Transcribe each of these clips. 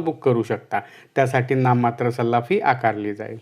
Book करू शकता. त्यासाठी नाममात्र सल्ला फी आकारली जाईल.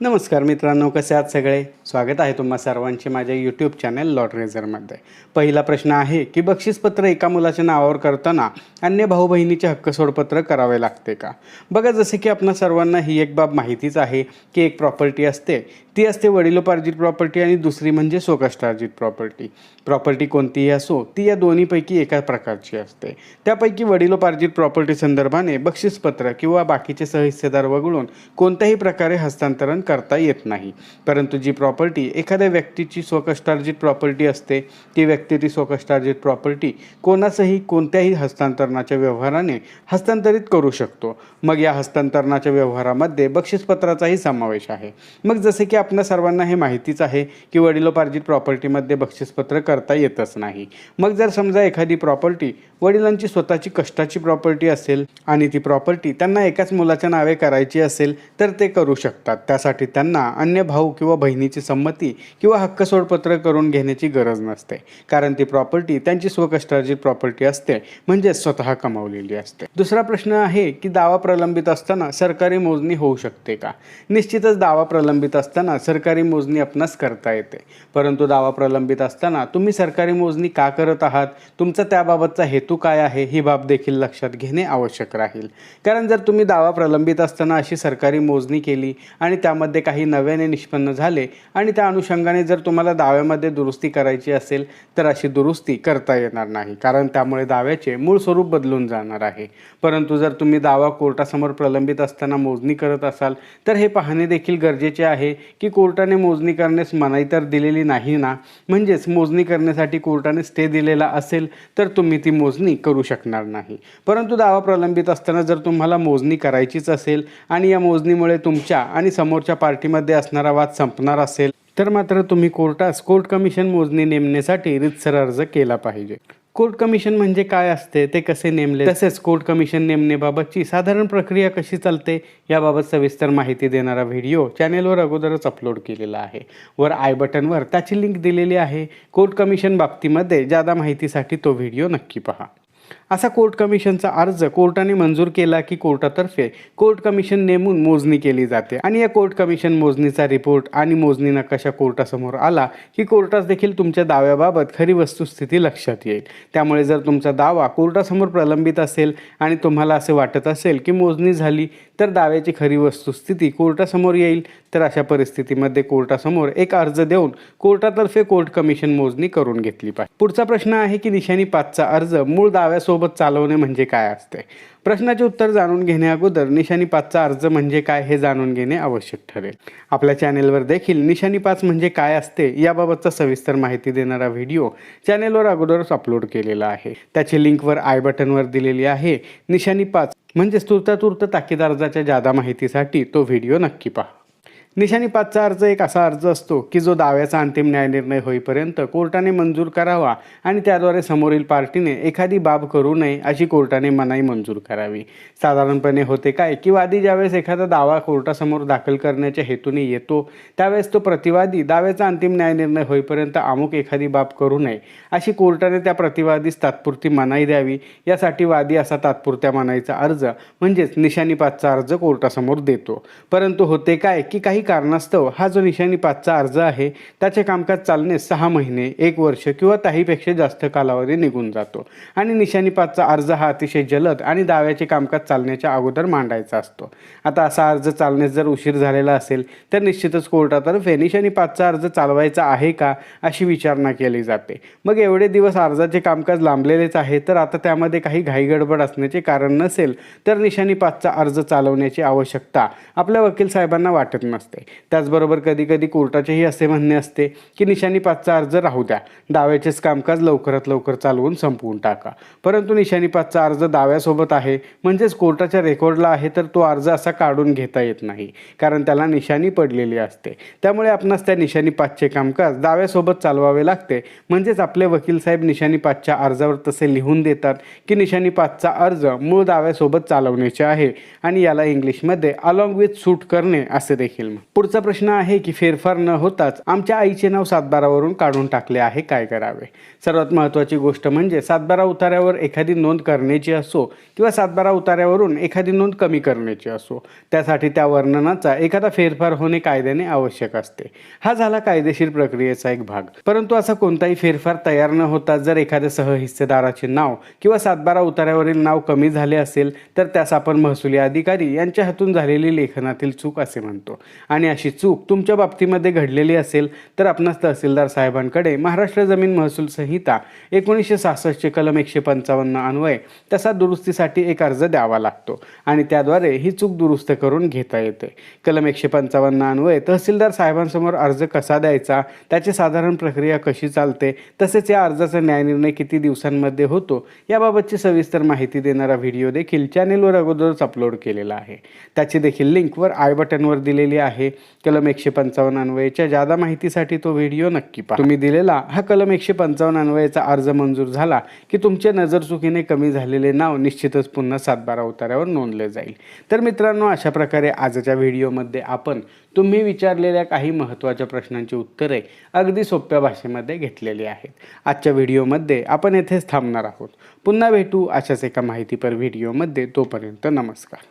नमस्कार मित्रांनो कसे आहात सगळे? स्वागत आहे तुम्हा सर्वांचे माझ्या यूट्यूब चॅनल लॉट रेझरमध्ये पहिला प्रश्न आहे की बक्षीसपत्र एका मुलाच्या नावावर करताना अन्य भाऊ बहिणीचे हक्क सोडपत्र करावे लागते का? बघा जसे की आपणा सर्वांना ही एक बाब माहितीच आहे की एक प्रॉपर्टी असते ती असते वडिलोपार्जित प्रॉपर्टी आणि दुसरी म्हणजे स्वकष्टार्जित प्रॉपर्टी प्रॉपर्टी कोणतीही असो ती या दोन्हीपैकी एका प्रकारची असते. त्यापैकी वडिलोपार्जित प्रॉपर्टी संदर्भाने बक्षीसपत्र किंवा बाकीचे सहहिस्सेदार वगळून कोणत्याही प्रकारे हस्तांतर हस्तांतरण करता येत नाही. परंतु जी प्रॉपर्टी एखाद्या व्यक्तीची स्वकष्टार्जित प्रॉपर्टी असते ती व्यक्ती ती स्वकष्टार्जित प्रॉपर्टी कोणासही कोणत्याही हस्तांतरणाच्या व्यवहाराने हस्तांतरित करू शकतो. मग या हस्तांतरणाच्या व्यवहारामध्ये बक्षीसपत्राचाही समावेश आहे. मग जसे की आपल्या सर्वांना हे माहितीच आहे की वडिलोपार्जित प्रॉपर्टीमध्ये बक्षीसपत्र करता येतच नाही. मग जर समजा एखादी प्रॉपर्टी वडिलांची स्वतःची कष्टाची प्रॉपर्टी असेल आणि ती प्रॉपर्टी त्यांना एकाच मुलाच्या नावे करायची असेल तर ते करू शकतात. त्यासाठी त्यांना अन्य भाऊ किंवा बहिणीची संमती किंवा हक्क सोडपत्र करून घेण्याची गरज नसते. कारण ती प्रॉपर्टी त्यांची स्वकष्टार्जित प्रॉपर्टी असते म्हणजे स्वतः कमावलेली असते. दुसरा प्रश्न आहे की दावा प्रलंबित असताना सरकारी मोजणी होऊ शकते का? निश्चितच दावा प्रलंबित असताना सरकारी मोजणी आपणास करता येते. परंतु दावा प्रलंबित असताना तुम्ही सरकारी मोजणी का करत आहात? तुमचा त्याबाबतचा हेतू काय आहे? ही बाब देखील लक्षात घेणे आवश्यक राहील. कारण जर तुम्ही दावा प्रलंबित असताना अशी सरकारी मोजणी केली आणि त्यामध्ये काही नव्याने निष्पन्न झाले आणि त्या अनुषंगाने जर तुम्हाला दाव्यामध्ये दुरुस्ती करायची असेल तर अशी दुरुस्ती करता येणार नाही कारण त्यामुळे दाव्याचे मूळ स्वरूप बदलून जाणार आहे. परंतु जर तुम्ही दावा कोर्टासमोर प्रलंबित असताना मोजणी करत असाल तर हे पाहणे देखील गरजेचे आहे की कोर्टाने मोजणी करण्यास मनाई तर दिलेली नाही ना? म्हणजेच मोजणी करण्यासाठी कोर्टाने स्टे दिलेला असेल तर तुम्ही ती मोजणी करू शकणार नाही. परंतु दावा प्रलंबित असताना जर तुम्हाला मोजणी करायचीच असेल आणि या मोजणीमुळे तुमच्या आणि समोर समोरच्या पार्टीमध्ये असणारा वाद संपणार असेल तर मात्र तुम्ही कोर्टास कोर्ट कमिशन मोजणी नेमण्यासाठी रितसर अर्ज केला पाहिजे. कोर्ट कमिशन म्हणजे काय असते? ते कसे नेमले? तसेच कोर्ट कमिशन नेमण्याबाबतची साधारण प्रक्रिया कशी चालते? याबाबत सविस्तर माहिती देणारा व्हिडिओ चॅनेलवर अगोदरच अपलोड केलेला आहे. वर आय बटनवर त्याची लिंक दिलेली आहे. कोर्ट कमिशन बाबतीमध्ये जादा माहितीसाठी तो व्हिडिओ नक्की पहा. असा कोर्ट कमिशनचा अर्ज कोर्टाने मंजूर केला की कोर्टातर्फे कोर्ट कमिशन नेमून मोजणी केली जाते. आणि या कोर्ट कमिशन मोजणीचा रिपोर्ट आणि मोजणी नकाशा कोर्टासमोर आला की कोर्टास देखील तुमच्या दाव्याबाबत खरी वस्तुस्थिती लक्षात येईल. त्यामुळे जर तुमचा दावा कोर्टासमोर प्रलंबित असेल आणि तुम्हाला असे वाटत असेल की मोजणी झाली तर दाव्याची खरी वस्तुस्थिती कोर्टासमोर येईल तर अशा परिस्थितीमध्ये कोर्टासमोर एक अर्ज देऊन कोर्टातर्फे कोर्ट कमिशन मोजणी करून घेतली पाहिजे. पुढचा प्रश्न आहे की निशाणी पाचचा अर्ज मूळ दाव्यासोबत चालवणे म्हणजे काय असते? प्रश्नाचे उत्तर जाणून घेण्याअगोदर निशाणी पाचचा अर्ज म्हणजे काय हे जाणून घेणे आवश्यक ठरेल. आपल्या चॅनेलवर देखील निशाणी पाच म्हणजे काय असते याबाबतचा सविस्तर माहिती देणारा व्हिडिओ चॅनेलवर अगोदरच अपलोड केलेला आहे. त्याची लिंकवर आय बटनवर दिलेली आहे. निशाणी पाच म्हणजेच तुर्तातुर्त ताकीद अर्जाच्या जादा माहितीसाठी तो व्हिडिओ नक्की पहा. निशाणी पाचचा अर्ज एक असा अर्ज असतो की जो दाव्याचा अंतिम न्यायनिर्णय होईपर्यंत कोर्टाने मंजूर करावा आणि त्याद्वारे समोरील पार्टीने एखादी बाब करू नये अशी कोर्टाने मनाई मंजूर करावी. साधारणपणे होते काय की वादी ज्यावेळेस एखादा दावा कोर्टासमोर दाखल करण्याच्या हेतूने येतो त्यावेळेस तो प्रतिवादी दाव्याचा अंतिम न्यायनिर्णय होईपर्यंत अमुक एखादी बाब करू नये अशी कोर्टाने त्या प्रतिवादीस तात्पुरती मनाई द्यावी. यासाठी वादी असा तात्पुरत्या मनाईचा अर्ज म्हणजेच निशाणी पाचचा अर्ज कोर्टासमोर देतो. परंतु होते काय की काही कारणास्तव हा जो निशाणी पाचचा अर्ज आहे त्याचे कामकाज चालणे सहा महिने एक वर्ष किंवा त्याहीपेक्षा जास्त कालावधी निघून जातो. आणि निशाणी पाचचा अर्ज हा अतिशय जलद आणि दाव्याचे कामकाज चालण्याच्या अगोदर मांडायचा असतो. आता असा अर्ज चालण्यास जर उशीर झालेला असेल तर निश्चितच कोर्टातर्फे निशाणी पाचचा अर्ज चालवायचा आहे का अशी विचारणा केली जाते. मग एवढे दिवस अर्जाचे कामकाज लांबलेलेच आहे तर आता त्यामध्ये काही घाईगडबड असण्याचे कारण नसेल तर निशाणी पाचचा अर्ज चालवण्याची आवश्यकता आपल्या वकील साहेबांना वाटत नसते. असते. त्याचबरोबर कधी कधी कोर्टाचेही असे म्हणणे असते की निशाणी पाचचा अर्ज राहू द्या. दाव्याचेच कामकाज लवकरात लवकर चालवून संपवून टाका. परंतु निशाणी पाचचा अर्ज दाव्यासोबत आहे म्हणजेच कोर्टाच्या रेकॉर्डला आहे तर तो अर्ज असा काढून घेता येत नाही कारण त्याला निशाणी पडलेली असते. त्यामुळे आपणास त्या निशाणी पाचचे कामकाज दाव्यासोबत चालवावे लागते. म्हणजेच आपले वकील साहेब निशाणी पाचच्या अर्जावर तसे लिहून देतात की निशाणी पाचचा अर्ज मूळ दाव्यासोबत चालवण्याचे आहे आणि याला इंग्लिशमध्ये अलॉंग विथ सूट करणे असे देखील पुढचा प्रश्न आहे की फेरफार न होताच आमच्या आईचे नाव सातबारावरून काढून टाकले आहे काय करावे? सर्वात महत्त्वाची गोष्ट म्हणजे सातबारा उतार्यावर एखादी नोंद करण्याची असो किंवा सातबारा उतार्यावरून एखादी नोंद कमी करण्याची असो त्यासाठी त्या वर्णनाचा एखादा फेरफार होणे कायद्याने आवश्यक असते. हा झाला कायदेशीर प्रक्रियेचा एक भाग. परंतु असा कोणताही फेरफार तयार न होता जर एखाद्या सहहिस्सेदाराचे नाव किंवा सातबारा उतार्यावरील नाव कमी झाले असेल तर त्यास आपण महसुली अधिकारी यांच्या हातून झालेली लेखनातील चूक असे म्हणतो. आणि अशी चूक तुमच्या बाबतीमध्ये घडलेली असेल तर आपणास तहसीलदार साहेबांकडे महाराष्ट्र जमीन महसूल संहिता एकोणीसशे सहासष्टचे कलम एकशे पंचावन्न अन्वय तसा दुरुस्तीसाठी एक अर्ज द्यावा लागतो. आणि त्याद्वारे ही चूक दुरुस्त करून घेता येते. कलम एकशे पंचावन्न अन्वय तहसीलदार साहेबांसमोर अर्ज कसा द्यायचा त्याची साधारण प्रक्रिया कशी चालते तसेच या अर्जाचा न्यायनिर्णय किती दिवसांमध्ये होतो याबाबतची सविस्तर माहिती देणारा व्हिडिओ देखील चॅनेलवर अगोदरच अपलोड केलेला आहे. त्याची देखील लिंक वर आय बटनवर दिलेली आहे. कलम एकशे पंचावन्न अन्वयाच्या जादा माहितीसाठी तो व्हिडिओ नक्की पहा. तुम्ही दिलेला हा कलम एकशे पंचावन्न अन्वयाचा अर्ज मंजूर झाला की तुमच्या नजर चुकीने कमी झालेले नाव निश्चितच पुन्हा सातबारा उतार्यावर नोंदले जाईल. तर मित्रांनो अशा प्रकारे आजच्या व्हिडिओमध्ये आपण तुम्ही विचारलेल्या काही महत्त्वाच्या प्रश्नांची उत्तरे अगदी सोप्या भाषेमध्ये घेतलेली आहेत. आजच्या व्हिडिओमध्ये आपण येथेच थांबणार आहोत. पुन्हा भेटू अशाच एका माहितीपर व्हिडिओमध्ये. तोपर्यंत नमस्कार.